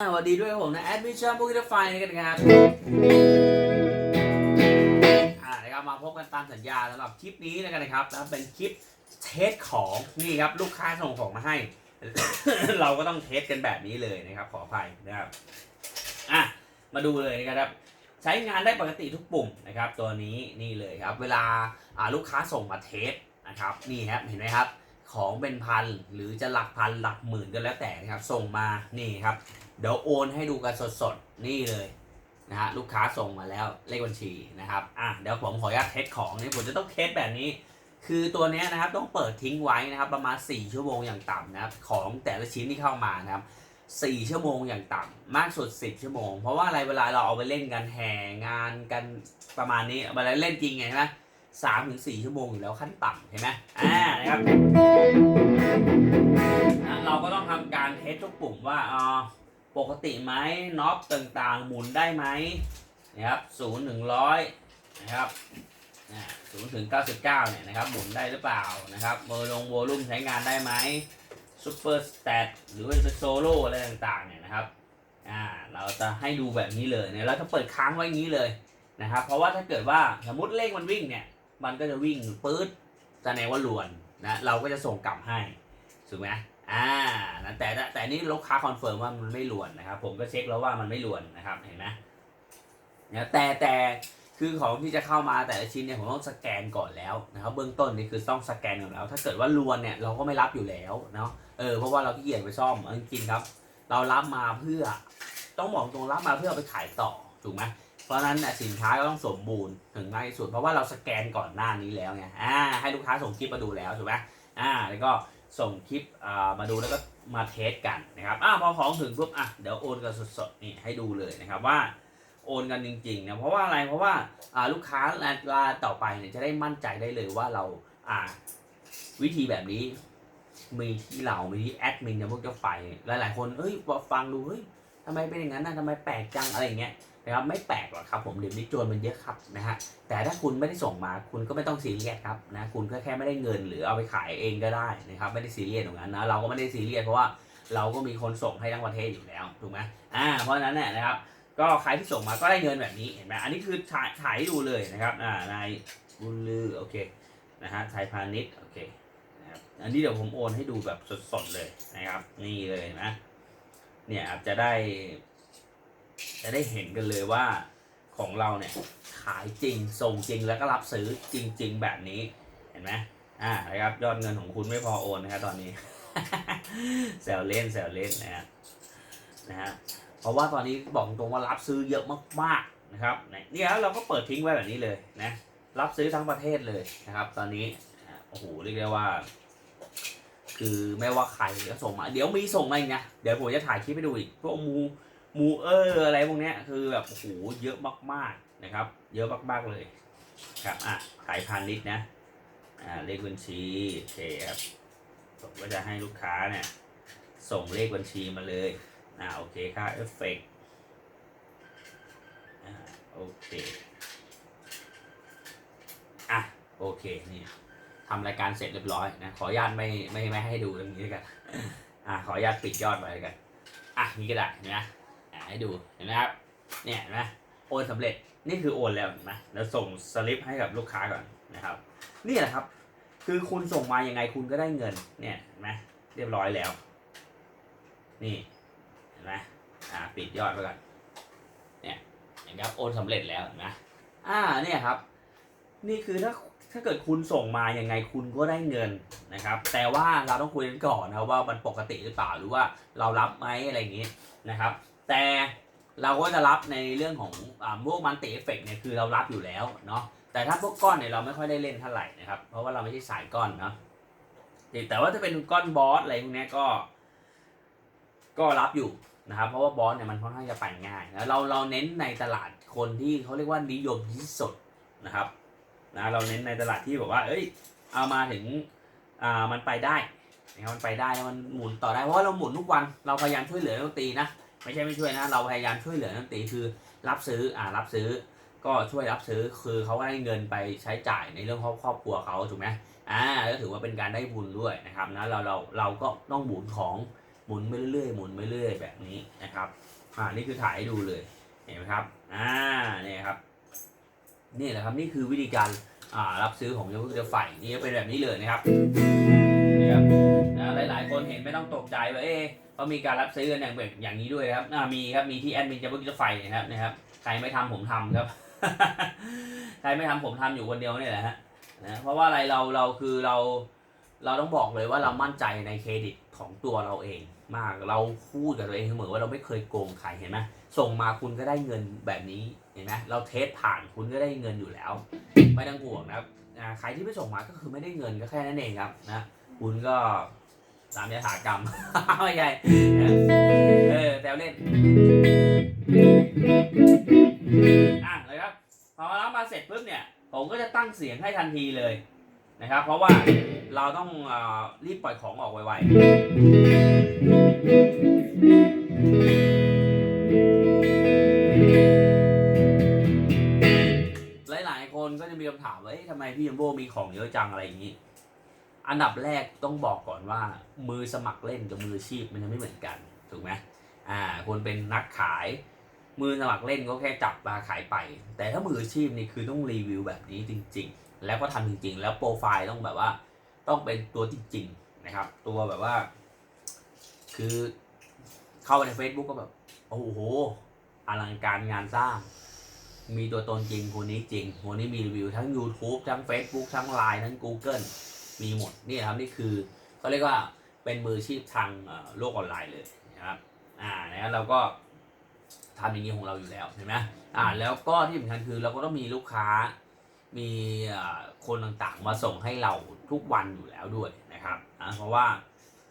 สวัสดีด้วยครับผมนะแอดมิชชั่นพวกที่ไฟน์กันนะครับอ่านะครับมาพบกันตามสัญญาสำหรับคลิปนี้แล้วกันนะครับแล้วเป็นคลิปเทสของนี่ครับลูกค้าส่งของมาให้ เราก็ต้องเทสกันแบบนี้เลยนะครับ ขออภัยนะครับอะมาดูเลยนะครับ ใช้งานได้ปกติทุกปุ่มนะครับ ตัวนี้นี่เลยครับ เวลาอ่าลูกค้าส่งมาเทสนะครับนี่ครับเห็นไหมครับของเป็นพันหรือจะหลักพันหลักหมื่นก็แล้วแต่นะครับ ส่งมานี่ครับ เดี๋ยวโอนให้ดูกันสดๆ นี่เลยนะฮะลูกค้าส่งมาแล้วเลขบัญชีนะครับอะเดี๋ยวผมขออนุญาตเทสของนี่ผมจะต้องเทสแบบนี้ คือตัวนี้นะครับต้องเปิดทิ้งไว้นะครับ ประมาณ 4 ชั่วโมงอย่างต่ำนะครับของแต่ละชิ้นที่เข้ามานะครับ4ชั่วโมงอย่างต่ำมากสุด 10 ชั่วโมง เพราะว่าอะไรเวลาเราเอาไปเล่นกันแห่งานกันประมาณนี้เวลาเล่นจริงไงใช่ไหมสามถึงสี่ชั่วโมงอยู่แล้วขั้นต่ำเห็นไหมอ่านะครับเราก็ต้องทำการเทสทุกปุ่มว่าอ่า ปกติไหมน็อปต่างๆ หมุนได้ไหมนะครับศูนย์ถึงร้อยนะครับศูนย์ถึงเก้าสิบเก้าเนี่ยนะครับหมุนได้หรือเปล่านะครับเบอร์ลงโวลุ่มใช้งานได้ไหมซูเปอร์สเตตหรือว่าจะโซโล่อะไรต่างๆเนี่ยนะครับอ่าเราจะให้ดูแบบนี้เลยเนี่ยเราจะเปิดค้างไว้อย่างนี้เลยนะครับ เพราะว่าถ้าเกิดว่าสมมติเลขมันวิ่งเนี่ยมันก็จะวิ่งปื๊ดแสดงว่าลวนนะเราก็จะส่งกลับให้ถูกไหม อ่านะแต่แต่นี่ลูกค้าคอนเฟิร์มว่ามันไม่ลวนนะครับ ผมก็เช็คแล้วว่ามันไม่ลวนนะครับเห็นไหมแต่แต่คือของที่จะเข้ามาแต่ละชิ้นเนี่ยผมต้องสแกนก่อนแล้วนะครับเบื้องต้นนี่คือต้องสแกนก่อนแล้ว ถ้าเกิดว่าลวนเนี่ยเราก็ไม่รับอยู่แล้วเนาะเออเพราะว่าเราขี้เกียจไปซ่อมเอจริงครับ เรารับมาเพื่อ ต้องบอกตรงรับมาเพื่อไปขายต่อถูกไหมเพราะฉะนั้นสินค้าก็ต้องสมบูรณ์ถึงมากที่สุดเพราะว่าเราสแกนก่อนหน้านี้แล้วไงอ่าให้ลูกค้าส่งคลิปมาดูแล้วถูกไหมอ่าแล้วก็ ส่งคลิปมาดูแล้วก็มาเทสกันนะครับอ่าพอของถึงปุ๊บอะเดี๋ยวโอนกันสดๆนี่ให้ดูเลยนะครับว่าโอนกันจริงๆนี่ยเพราะว่าอะไรเพราะว่าลูกค้ารายต่อไปเนี่ยจะได้มั่นใจได้เลยว่าเราอ่าวิธีแบบนี้ มีที่เรามีที่แอดมินเนี่ยพวกเจ้าไฟหลายๆคนเอ้ยพอฟังดูเฮ้ยทำไมเป็นอย่างนั้นนะทำไมแปลกจังอะไรเงี้ยนะครับไม่แปลกหรอกครับผมเดี๋ยวนี้โจรมันเยอะครับนะฮะแต่ถ้าคุณไม่ได้ส่งมาคุณก็ไม่ต้องซีเรียสครับนะคุณก็แค่ไม่ได้เงินหรือเอาไปขายเองก็ได้นะครับไม่ได้ซีเรียสตรงนั้นนะเราก็ไม่ได้ซีเรียสเพราะว่าเราก็มีคนส่งให้ทั้งประเทศอยู่แล้วถูกไหมอ่าเพราะฉะนั้นเนี่ยนะครับก็ใครที่ส่งมาก็ได้เงินแบบนี้เห็นไหมอันนี้คือถ่ายถ่ายให้ดูเลยนะครับอ่านายบุญลือโอเคนะฮะไทยพาณิชย์โอเคนะครับอันนี้เดี๋ยวผมโอนให้ดูแบบสดๆเลยนะครับ นี่เลยนะเนี่ยอาจจะได้ จะได้เห็นกันเลยว่าของเราเนี่ยขายจริงส่งจริงแล้วก็รับซื้อจริง ๆ แบบนี้เห็นไหมอ่านะครับยอดเงินของคุณไม่พอโอนนะครับตอนนี้แซวเล่นแซวเล่นนะฮะนะฮะเพราะว่าตอนนี้บอกตรงว่ารับซื้อเยอะมากๆนะครับเนี่ยเราก็เปิดทิ้งไว้แบบนี้เลยนะรับซื้อทั้งประเทศเลยนะครับ ตอนนี้โอ้โหเรียกได้ว่า คือไม่ว่าใครก็ส่งมา เดี๋ยวมีส่งมาอีกนะเดี๋ยวผมจะถ่ายคลิปให้ดูอีกพวกมู มูเออร์อะไรพวกนี้คือแบบโอ้โหเยอะมากๆนะครับ เยอะมากๆเลยครับอะขายพาณิชย์นะอ่าเลขบัญชีโอเคครับผมก็จะให้ลูกค้าเนี่ยส่งเลขบัญชีมาเลยอ่าโอเคค่าเอฟเฟกอ่าโอเคอะโอเคนี่ทำรายการเสร็จเรียบร้อยนะขออนุญาตไม่ไม่ไม่ให้ดูอย่างนี้แล้วยกันอ่าขออนุญาตปิดยอดไว้แล้วกันอะนี่ก็ได้เห็นไให้ดูเห็นไหมครับเนี่ยเห็นไหมโอนสำเร็จนี่คือโอนแล้วเห็นไหมแล้วส่งสลิปให้กับลูกค้าก่อนนะครับนี่แหละครับ คือคุณส่งมายังไงคุณก็ได้เงินเนี่ยเห็นไหมเรียบร้อยแล้ว นี่เห็นไหมอ่าปิดยอดไปก่อนเนี่ยเห็นครับโอนสำเร็จแล้วเห็นไหมอ่าเนี่ยครับ นี่คือถ้าถ้าเกิดคุณส่งมายังไงคุณก็ได้เงินนะครับ แต่ว่าเราต้องคุยกันก่อนนะว่ามันปกติหรือเปล่าหรือว่าเรารับไหมอะไรอย่างนี้นะครับ แต่เราก็จะรับในเรื่องของอพวกมันติเอฟเฟกเนี่ยคือเรารับอยู่แล้วเนาะแต่ถ้าพวกก้อนเนี่ยเราไม่ค่อยได้เล่นเท่าไหร่นะครับเพราะว่าเราไม่ใช่สายก้อนเนาะแต่ว่าถ้าเป็นก้อนบอสอะไรพวกเนี้ยก็ ก็รับอยู่นะครับเพราะว่าบอสเนี่ยมันค่อนข้างจะไปง่ายนะเราเราเน้นในตลาดคนที่เขาเรียกว่านิยมที่สุดนะครับนะเราเน้นในตลาดที่แบบว่า เอ้ย เอามาถึงอ่ามันไปได้นะครับมันไปได้แล้วมันหมุนต่อได้เพราะว่าเราหมุนทุกวันเราพยายามช่วยเหลือนักตีนะ ไม่ใช่ไม่ช่วยนะ เราพยายามช่วยเหลือนักดนตีคือรับซื้ออ่ารับซื้อ ก็ช่วยรับซื้อคือเขาก็ได้เงินไปใช้จ่ายในเรื่องครอบครอบครัวเขาถูกไหมอ่าก็ถือว่าเป็นการได้บุญด้วยนะครับนะเราเราเราก็ต้องหมุนของหมุนไปเรื่อยๆหมุนไปเรื่อยแบบนี้นะครับอ่านี่คือถ่ายให้ดูเลยเห็นไหมครับอ่าเนี่ยครับนี่แหละครับนี่คือวิธีการอ่ารับซื้อของยกเรือไฟนี่เป็นแบบนี้เลยนะครับนี่ครับนะหลายๆคนเห็นไม่ต้องตกใจว่าเอ๊ะ เขามีการรับซื้อกันอย่างแบบอย่างนี้ด้วยนะครับมีครับมีที่แอดมินจะเพิ่งจะไฟนะครับนะครับใครไม่ทำผมทำครับใครไม่ทำผมทำอยู่คนเดียวเนี่ยแหละฮะนะเพราะว่าอะไรเราเราคือเราเราต้องบอกเลยว่าเรามั่นใจในเครดิตของตัวเราเองมากเราพูดกับตัวเองเสมอว่าเราไม่เคยโกงใครเห็นไหมส่งมาคุณก็ได้เงินแบบนี้เห็นไหมเราเทสผ่านคุณก็ได้เงินอยู่แล้ว ไม่ต้องห่วงนะครับใครที่ไม่ส่งมาก็คือไม่ได้เงินก็แค่นั้นเองครับนะคุณก็ ตามยถากรรมไม่ใช่เออแต่เล่นอะเลยครับพอมารับมาเสร็จปุ๊บเนี่ย ผมก็จะตั้งเสียงให้ทันทีเลยนะครับ เพราะว่าเราต้องอรีบปล่อยของออกไวๆ หลายๆคนก็จะมีคำถามว่าทำไมพี่ยัมโบมีของเยอะจังอะไรอย่างนี้ อันดับแรกต้องบอกก่อนว่า มือสมัครเล่นกับมืออาชีพมันจะไม่เหมือนกันถูกไหมอ่าคนเป็นนักขาย มือสมัครเล่นก็แค่จับมาขายไป แต่ถ้ามืออาชีพนี่คือต้องรีวิวแบบนี้จริง ๆ แล้วก็ทำจริง ๆ แล้วโปรไฟล์ต้องแบบว่า ต้องเป็นตัวจริงๆนะครับ ตัวแบบว่า คือเข้าไปใน Facebook ก็แบบโอ้โหอลังการงานสร้าง มีตัวตนจริงคนนี้จริงคนนี้มีรีวิวทั้ง YouTube ทั้ง Facebook ทั้ง Line ทั้ง Google มีหมดนี่ครับนี่คือเขาเรียกว่าเป็นมืออาชีพทางโลกออนไลน์เลยนะครับอ่านะครับเราก็ทำอย่างนี้ของเราอยู่แล้วเห็นไหมอ่าแล้วก็ที่สำคัญคือเราก็ต้องมีลูกค้ามีคนต่างๆมาส่งให้เราทุกวันอยู่แล้วด้วยนะครับอ่าเพราะว่า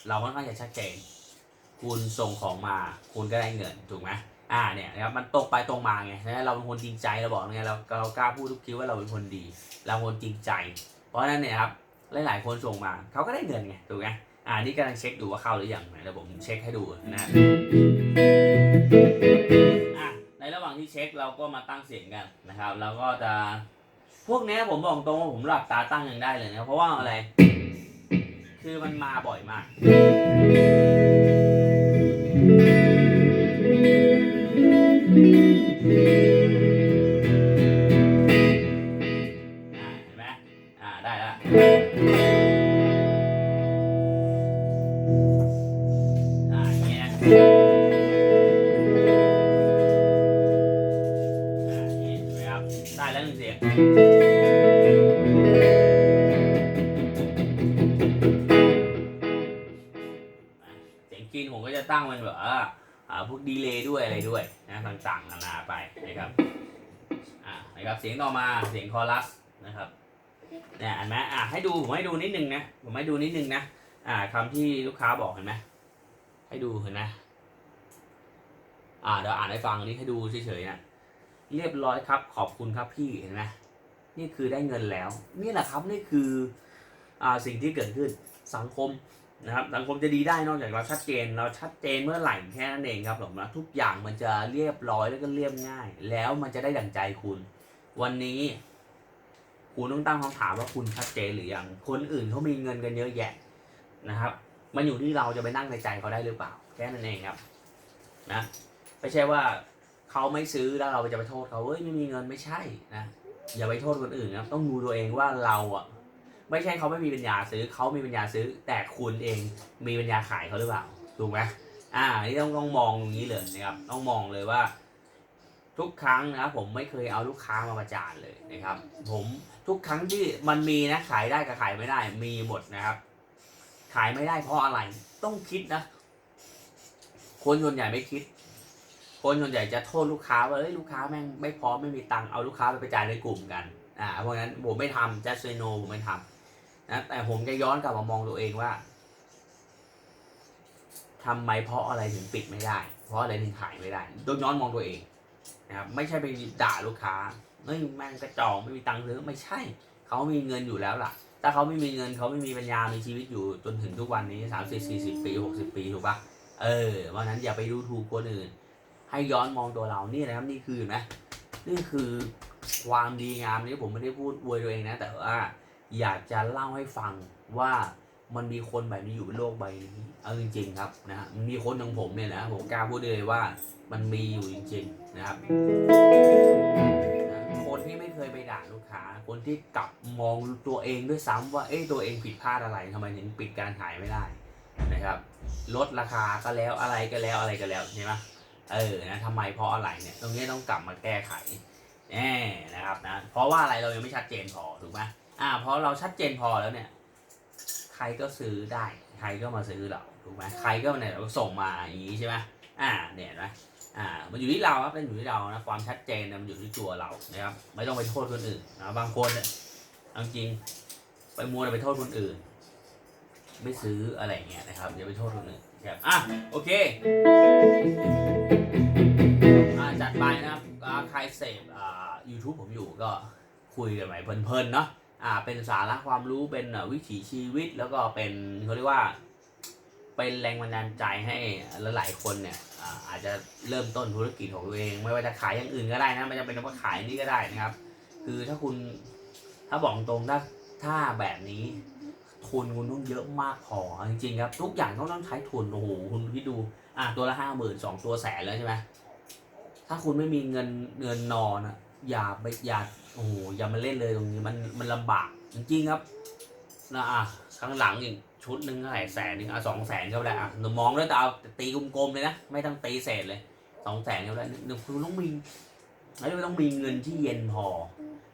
เราค่อนข้างจะชัดเจนคุณส่งของมาคุณก็ได้เงินถูกไหมอ่าเนี่ยนะครับมันตรงไปตรงมาไงนะเราเป็นคนจริงใจเราบอกไงเราเรากล้าพูดทุกคลิปว่าเราเป็นคนดี เราเป็นคนจริงใจ เพราะฉะนั้นเนี่ยครับ หลายๆคนส่งมาเขาก็ได้เงินไงถูกไหมอ่านี่กำลังเช็คดูว่าเข้าหรือยังเดี๋ยวผมเช็คให้ดูนะอะในระหว่างที่เช็คเราก็มาตั้งเสียงกันนะครับ แล้วก็จะพวกนี้ผมบอกตรงว่าผมหลับตาตั้งยังได้เลยนะเพราะว่าอะไร คือมันมาบ่อยมากอ ดีเลย์ด้วยอะไรด้วยนะต่างๆนานาไปนะครับอ่านะครับเสียงต่อมาเสียงคอรัสนะครับเนี่ยเห็นไหมอ่าให้ดูผมให้ดูนิดนึงนะผมให้ดูนิดนึงนะอ่าคำที่ลูกค้าบอกเห็นไหมให้ดูเห็นไหมอ่าเดี๋ยวอ่านให้ฟังนี่ให้ดูเฉยๆนะเรียบร้อยครับ ขอบคุณครับพี่เห็นไหมนี่คือได้เงินแล้ว นี่แหละครับนี่คืออ่าสิ่งที่เกิดขึ้นสังคม นะครับสังคมจะดีได้นอกจากเราชัดเจน เราชัดเจนเมื่อไหร่แค่นั้นเองครับผมนะทุกอย่างมันจะเรียบร้อยแล้วก็เรียบง่าย แล้วมันจะได้ดั่งใจคุณ วันนี้ คุณต้องตั้งคำถามว่าคุณชัดเจนหรือยังคนอื่นเขามีเงินกันเยอะแยะนะครับ มันอยู่ที่เราจะไปนั่งในใจเขาได้หรือเปล่า แค่นั้นเองครับ นะไม่ใช่ว่าเขาไม่ซื้อแล้วเราจะไปโทษเขาเอ้ยไม่มีเงินไม่ใช่นะอย่าไปโทษคนอื่นนะครับต้องดูตัวเองว่าเราอะ ไม่ใช่เขาไม่มีปัญญาซื้อเขามีปัญญาซื้อ แต่คุณเองมีปัญญาขายเขาหรือเปล่าถูกไหมอ่านี่ต้องต้องมองตรงนี้เลยนะครับต้องมองเลยว่า ทุกครั้งนะครับผมไม่เคยเอาลูกค้ามาประจานเลยนะครับ ผมทุกครั้งที่มันมีนะขายได้กับขายไม่ได้ มีหมดนะครับ ขายไม่ได้เพราะอะไรต้องคิดนะ คนส่วนใหญ่ไม่คิด คนส่วนใหญ่จะโทษลูกค้าว่าเอ้ยลูกค้าแม่งไม่พร้อมไม่มีตังค์เอาลูกค้าไปประจานในกลุ่มกันอ่าเพราะงั้นผมไม่ทำ just say no ผมไม่ทำ นะแต่ผมจะย้อนกลับมามองตัวเองว่าทำไมเพราะอะไรถึงปิดไม่ได้ เพราะอะไรถึงขายไม่ได้ต้องย้อนมองตัวเองนะครับไม่ใช่ไปด่าลูกค้าเฮ้ยแม่งกระจอกไม่มีตังค์ซื้อไม่ใช่ เขามีเงินอยู่แล้วล่ะ ถ้าเขาไม่มีเงินเขาไม่มีปัญญามีชีวิตอยู่จนถึงทุกวันนี้สามสิบสี่สิบปีหกสิบปีถูกปะเออเพราะนั้นอย่าไปดูถูกคนอื่น ให้ย้อนมองตัวเรานี่นะครับนี่คือนไหมนี่คือความดีงามนี้ผมไม่ได้พูดอวยตัวเองนะ แต่ว่า อยากจะเล่าให้ฟังว่ามันมีคนแบบนี้อยู่บนโลกใบนี้เอาจริงๆครับนะฮะมันมีคนอย่างผมเนี่ยนะผมกล้าพูดเลยว่ามันมีอยู่จริง ๆ นะครับ คนที่ไม่เคยไปด่าลูกค้า คนที่กลับมองตัวเองด้วยซ้ำว่าเอ้ตัวเองผิดพลาดอะไรทำไมถึงปิดการขายไม่ได้นะครับลดราคาก็แล้วอะไรก็แล้วอะไรก็แล้วใช่ไหมเออนะทำไมเพราะอะไรเนี่ยตรงนี้ต้องกลับมาแก้ไขแน่นะครับนะเพราะว่าอะไรเรายังไม่ชัดเจนพอถูกไหม อ่าเพราะเราชัดเจนพอแล้วเนี่ย ใครก็ซื้อได้ ใครก็มาซื้อเราถูกไหมใครก็เนี่ยเราส่งมาอย่างนี้ใช่ไหมอ่าเนี่ยนไหมอ่ามันอยู่ที่เราครับมันอยู่ที่เรานะความชัดเจนเนี่ยมันอยู่ที่ตัวเรานะครับไม่ต้องไปโทษคนอื่นนะบางคนเนี่ยเอาจริงไปมัวแต่ไปโทษคนอื่น ไม่ซื้ออะไรเงี้ยนะครับอย่าไปโทษคนอื่นครับอะโอเคอ่าจัดไปนะครับใครเสพอ่า YouTube ผมอยู่ก็คุยกันไปเพลินๆเนาะ อ่าเป็นสาระความรู้เป็นวิถีชีวิต แล้วก็เป็นเขาเรียกว่า เป็นแรงบันดาลใจให้หลายๆคนเนี่ยอ่าอาจจะเริ่มต้นธุรกิจของตัวเอง ไม่ว่าจะขายอย่างอื่นก็ได้นะไม่จำเป็นต้องว่าขายนี่ก็ได้นะครับ คือถ้าคุณถ้าบอกตรงถ้าถ้าแบบนี้ทุนคุณต้องเยอะมากพอจริงๆครับ ทุกอย่างต้องต้องใช้ทุนโอ้โหคุณคิดดูอะตัวละห้าหมื่นสองตัวแสนแล้วใช่ไหมถ้าคุณไม่มีเงินเงินนอนอะ อย่าไปอย่าโอ้โหอย่ามาเล่นเลยตรงนี้มันมันลำบากจริงๆครับนะอะข้างหลังอีกชุดหนึ่งเท่าไหร่แสนหนึ่งอะสองแสนก็ได้อะหนูมองด้วยตาตีกลมๆเลยนะไม่ต้องตีเศษเลยสองแสนก็ได้หนึ่งคุณต้องมีแล้วต้องมีเงินที่เย็นพอ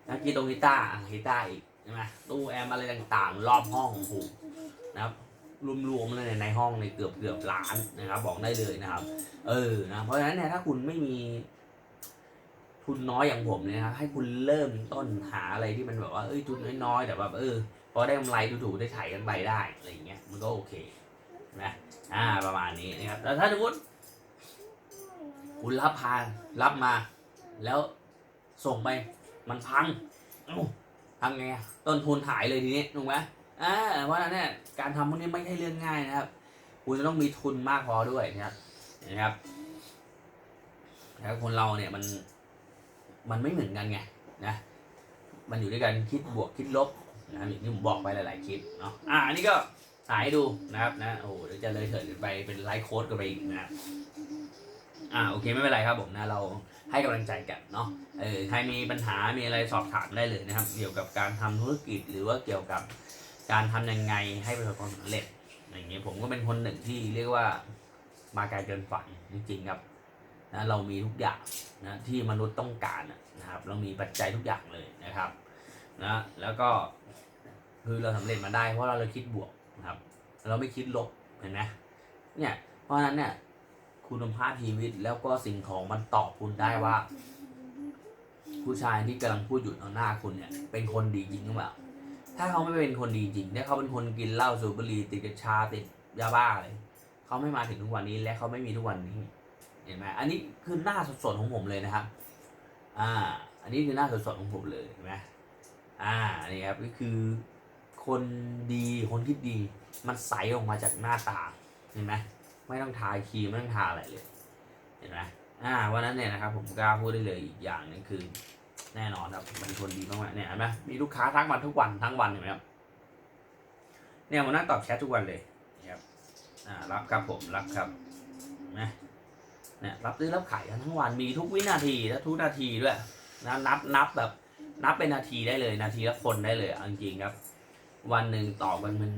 นะกีตรงกีตาร์กีตาร์อีกใช่ไหมตู้แอมอะไรต่างๆ รอบห้องของผมนะครับรวมๆเลยในห้องในเกือบเกือบล้านนะครับ บอกได้เลยนะครับ เออนะเพราะฉะนั้นเนี่ยถ้าคุณไม่มี ทุนน้อยอย่างผมเนี่ยนะครับให้คุณเริ่มต้นหาอะไรที่มันแบบว่าเอ้ยทุนน้อยๆแต่แบบเออพอได้กำไรถูกๆได้ไถ่ายกันไปได้อะไรอย่างเงี้ยมันก็โอเคนะอ่าประมาณนี้นะครับแล้วถ้าสมมติคุณรับพานรับมา แล้วส่งไปมันพังทำไงต้นทุนหายเลยทีนี้ถูกไหมอ่าเพราะฉะนั้นเนี่ยการทำพวกนี้ไม่ใช่เรื่องง่ายนะครับ คุณจะต้องมีทุนมากพอด้วยนะครับนะครับแล้วคนเราเนี่ยมัน มันไม่เหมือนกันไงนะมันอยู่ด้วยกันคิดบวกคิดลบนะครับอย่างที่ผมบอกไปหลาย ๆ คลิปเนาะอะอันนี้ก็ถ่ายดูนะครับนะโอ้โหเดี๋ยวจะเลยเถิดไปเป็นไลฟ์โค้ดกันไปอีกนะอ่าโอเคไม่เป็นไรครับผมนะเราให้กำลังใจกันเนาะเออใครมีปัญหามีอะไรสอบถามได้เลยนะครับ เกี่ยวกับการทำธุรกิจหรือว่าเกี่ยวกับการทำยังไงให้ประสบความสำเร็จอย่างเงี้ยผมก็เป็นคนหนึ่งที่เรียกว่ามาไกลเกินฝันจริงๆครับ นะเรามีทุกอย่างนะที่มนุษย์ต้องการนะครับ เรามีปัจจัยทุกอย่างเลยนะครับนะแล้วก็คือเราสำเร็จมาได้เพราะเราเราคิดบวกนะครับ เราไม่คิดลบเห็นไหมเนี่ยเพราะฉะนั้นเนี่ยคุณภาพชีวิตแล้วก็สิ่งของมันตอบคุณได้ว่า ผู้ชายที่กำลังพูดอยู่ต่อหน้าคุณเนี่ย เป็นคนดีจริงหรือเปล่าถ้าเขาไม่เป็นคนดีจริงถ้าเขาเป็นคนกินเหล้าสูบบุหรี่ติดกัญชาติดยาบ้าเลยเขาไม่มาถึงทุกวันนี้และเขาไม่มีทุกวันนี้ เห็นไหมอันนี้คือหน้าสดๆของผมเลยนะครับ อ่า อันนี้คือหน้าสดๆของผมเลยเห็นไหมอ่านี่ครับก็คือ คนดีคนที่ดี มันใสออกมาจากหน้าตาเห็นไหมไม่ต้องทาครีมไม่ต้องทาอะไรเลย เห็นไหมอ่าวันนั้นเนี่ยนะครับ ผมกล้าพูดได้เลยอีกอย่างนึงคือ แน่นอนครับมันคนดีมากๆเนี่ยเห็นไหมมีลูกค้าทักมาทุกวันทั้งวันเห็นไหมครับเนี่ยมานั่งตอบแชททุกวันเลยนะครับอ่ารับครับผมรับครับนะ เนี่ยรับซื้อรับขายทั้งวันมีทุกวินาทีและทุกนาทีด้วยนะนับนับแบบนับเป็นนาทีได้เลยนาทีละคนได้เลยเอาจริงครับ วันหนึ่งตอบกันเป็น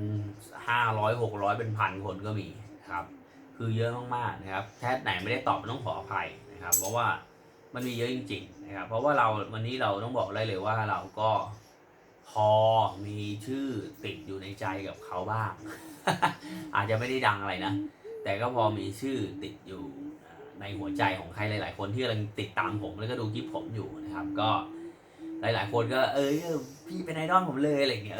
ห้าร้อยหกร้อยเป็นพันคนก็มีครับ คือเยอะมากๆนะครับแชทไหนไม่ได้ตอบต้องขออภัยนะครับ เพราะว่ามันมีเยอะจริงๆนะครับเพราะว่าเราวันนี้เราต้องบอกได้เลยว่าเราก็พอมีชื่อติดอยู่ในใจกับเขาบ้าง อาจจะไม่ได้ดังอะไรนะ แต่ก็พอมีชื่อติดอยู่ ในหัวใจของใครหลาย ๆ คนที่กำลังติดตามผมแล้วก็ดูคลิปผมอยู่นะครับ ก็หลาย ๆ คนก็ เออเออพี่เป็นไอดอลผมเลยอะไรอย่างเงี้ย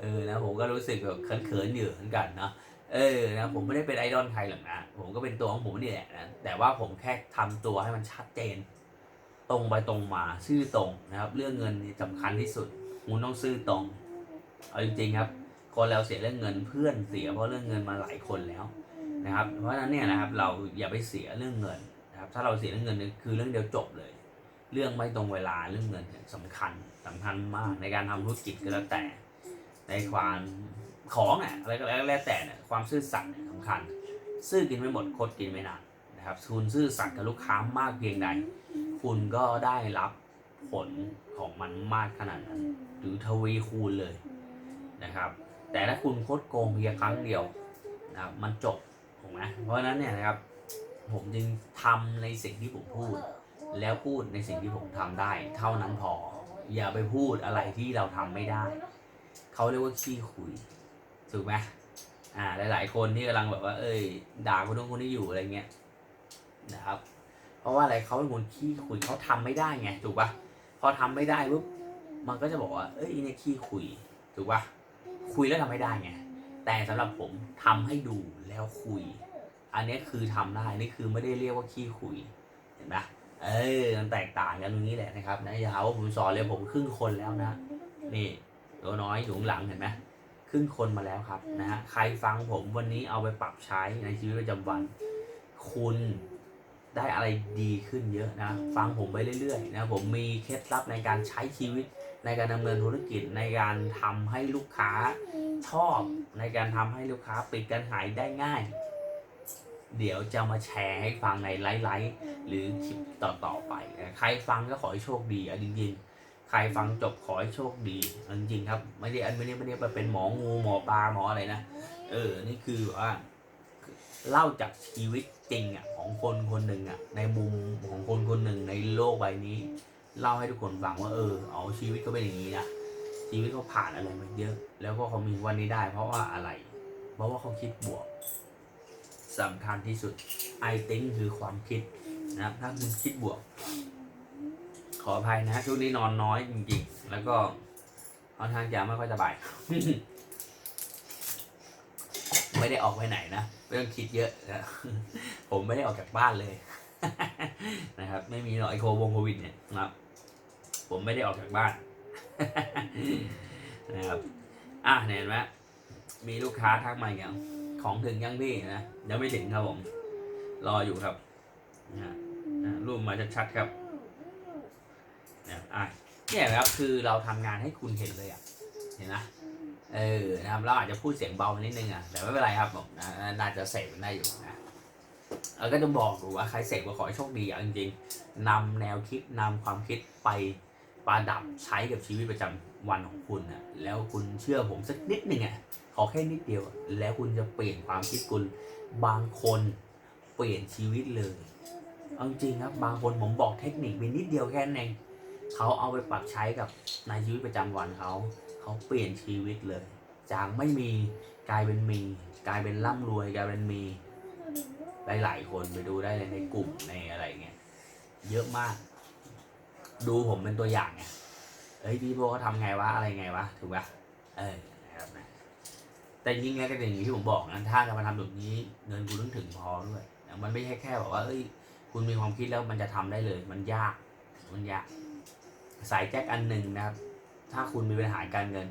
เออนะผมก็รู้สึกแบบเขินๆอยู่เหมือนกันเนาะเออนะผมไม่ได้เป็นไอดอลใครหรอกนะผมก็เป็นตัวของผมนี่แหละนะแต่ว่าผมแค่ทำตัวให้มันชัดเจน ตรงไปตรงมาซื่อตรงนะครับ เรื่องเงินนี่สำคัญที่สุดคุณต้องซื่อตรงเอาจริงๆครับคนเราเสียเรื่องเงินเพื่อนเสียเพราะเรื่องเงินมาหลายคนแล้ว นะครับ เพราะฉะนั้นเนี่ยนะครับเราอย่าไปเสียเรื่องเงินนะครับ ถ้าเราเสียเรื่องเงินนี่คือเรื่องเดียวจบเลย เรื่องไม่ตรงเวลาเรื่องเงินเนี่ยสำคัญสำคัญมากในการทำธุรกิจก็แล้วแต่ ในความของเนี่ยอะไรก็แล้วแต่เนี่ยความซื่อสัตย์เนี่ยสำคัญ ซื่อกินไม่หมดคดกินไม่นานนะครับคุณซื่อสัตย์กับลูกค้ามากเพียงใด คุณก็ได้รับผลของมันมากขนาดนั้น หรือทวีคูณเลยนะครับ แต่ถ้าคุณคดโกงเพียงครั้งเดียวนะครับมันจบ ถูกไหมเพราะฉะนั้นเนี่ยนะครับ ผมจึงทำในสิ่งที่ผมพูด แล้วพูดในสิ่งที่ผมทำได้ เท่านั้นพอ อย่าไปพูดอะไรที่เราทำไม่ได้ เขาเรียกว่าขี้คุย ถูกไหมอ่า หลาย ๆ คนที่กำลังแบบว่า เอ้ย ด่าคนนู้นคนนี้อยู่อะไรเงี้ยนะครับ เพราะว่าอะไรเขาเป็นคนขี้คุยเขาทำไม่ได้ไง ถูกปะพอทำไม่ได้ปุ๊บ มันก็จะบอกว่า เอ้ยเนี่ยขี้คุย ถูกปะคุยแล้วทำไม่ได้ไงแต่สำหรับผมทำให้ดูแล้วคุย อันนี้คือทำได้นี่คือไม่ได้เรียกว่าขี้คุยเห็นไหมเออมันแตกต่างกันตรงนี้แหละนะครับนะอย่าหาว่าผมสอนเลยผมครึ่งคนแล้วนะ นี่ตัวน้อยอยู่ข้างหลังเห็นไหมครึ่งคนมาแล้วครับนะฮะใครฟังผมวันนี้เอาไปปรับใช้ในชีวิตประจำวัน คุณได้อะไรดีขึ้นเยอะนะ ฟังผมไปเรื่อยๆนะผมมีเคล็ดลับในการใช้ชีวิตในการดำเนินธุรกิจในการทำให้ลูกค้าชอบ ในการทำให้ลูกค้าปิดการหายได้ง่าย เดี๋ยวจะมาแชร์ให้ฟังในไลฟ์ๆหรือคลิปต่อๆไปนะใครฟังก็ขอให้โชคดีอะจริงๆ ใครฟังจบขอให้โชคดีเอาจริงๆครับ ไม่ได้อันไม่ได้ไม่ได้ไปเป็นหมองูหมอปลาหมออะไรนะ เออ นี่คือว่าเล่าจากชีวิตจริงอะของคนคนหนึ่งอะในมุมของคนคนหนึ่งในโลกใบนี้ เล่าให้ทุกคนฟังว่าเออเอาชีวิตเขาเป็นอย่างนี้นะชีวิตเขาผ่านอะไรมาเยอะ แล้วก็เขามีวันนี้ได้ เพราะว่าอะไร เพราะว่าเขาคิดบวก สำคัญที่สุด I think คือความคิดนะครับถ้าคุณคิดบวก ขออภัยนะช่วงนี้นอนน้อยจริงๆ แล้วก็ค่อนข้างจะไม่ค่อยสบาย ไม่ได้ออกไปไหนนะไม่ต้องคิดเยอะนะผมไม่ได้ออกจากบ้านเลย นะครับ ไม่มีหรอกไอโควงโควิดเนี่ยนะครับ ผมไม่ได้ออกจากบ้านนะครับ อะเห็นไหมมีลูกค้าทักมาอีกแล้วของถึงยังพี่นะ ยังไม่ถึงครับผม รออยู่ครับนะนะรูปมาชัดๆครับนะอะเนี่ยครับคือเราทำงานให้คุณเห็นเลยอะเห็นไหมเออนะครับเราอาจจะพูดเสียงเบานิดนึงอะแต่ไม่เป็นไรครับผมนะน่าจะเสพได้อยู่นะเราก็จะบอกดูว่าใครเสพก็ขอให้โชคดีอะจริงๆนำแนวคิดนำความคิดไปประดับใช้กับชีวิตประจำวันของคุณอะแล้วคุณเชื่อผมสักนิดหนึ่งอะ ขอแค่นิดเดียว แล้วคุณจะเปลี่ยนความคิดคุณ บางคนเปลี่ยนชีวิตเลย เอาจริงครับบางคนผมบอกเทคนิคไปนิดเดียวแค่นั้นเองเขาเอาไปปรับใช้กับในชีวิตประจำวันเขา เขาเปลี่ยนชีวิตเลย จากไม่มีกลายเป็นมี กลายเป็นร่ำรวยกลายเป็นมี หลาย ๆ คนไปดูได้เลยในกลุ่มในอะไรเงี้ยเยอะมาก ดูผมเป็นตัวอย่างไงเอ้ยพี่โบเขาทำไงวะอะไรไงวะถูกปะเออ แต่จริงๆแล้วก็อย่างที่ผมบอกนะถ้าจะมาทำแบบนี้เงินคุณต้องถึงพอด้วยมันไม่ใช่แค่แบบว่าเอ้ย คุณมีความคิดแล้วมันจะทำได้เลย มันยากมันยาก สายแจ็คอันหนึ่งนะครับ ถ้าคุณมีปัญหาการเงิน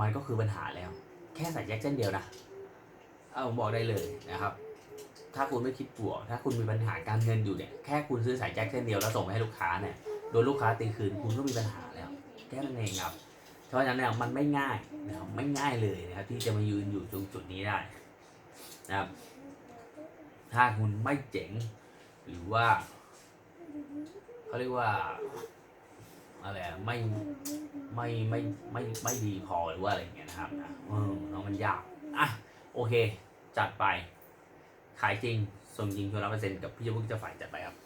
มันก็คือปัญหาแล้ว แค่ใส่แจ็คเส้นเดียวนะเอาผมบอกได้เลยนะครับ ถ้าคุณไม่คิดบวกถ้าคุณมีปัญหาการเงินอยู่เนี่ยแค่คุณซื้อสายแจ็คเส้นเดียวแล้วส่งไปให้ลูกค้าเนี่ยโดนลูกค้าตีคืนคุณก็มีปัญหาแล้วแค่นั้นเองครับ เพราะฉะนั้นเนี่ยมันไม่ง่ายนะครับไม่ง่ายเลยนะครับ ที่จะมายืนอยู่ตรงจุดนี้ได้นะครับ ถ้าคุณไม่เจ๋ง หรือว่าเขาเรียกว่าอะไรไม่ไม่ไม่ไม่ไม่ดีพอหรือว่าอะไรเงี้ยนะครับนะเออน้องมันยากอะโอเค จัดไป ขายจริงส่งจริงชัวร์ร้อยเปอร์เซ็นต์กับพี่จ้าพุกเจ้าฝ่ายจัดไปครับ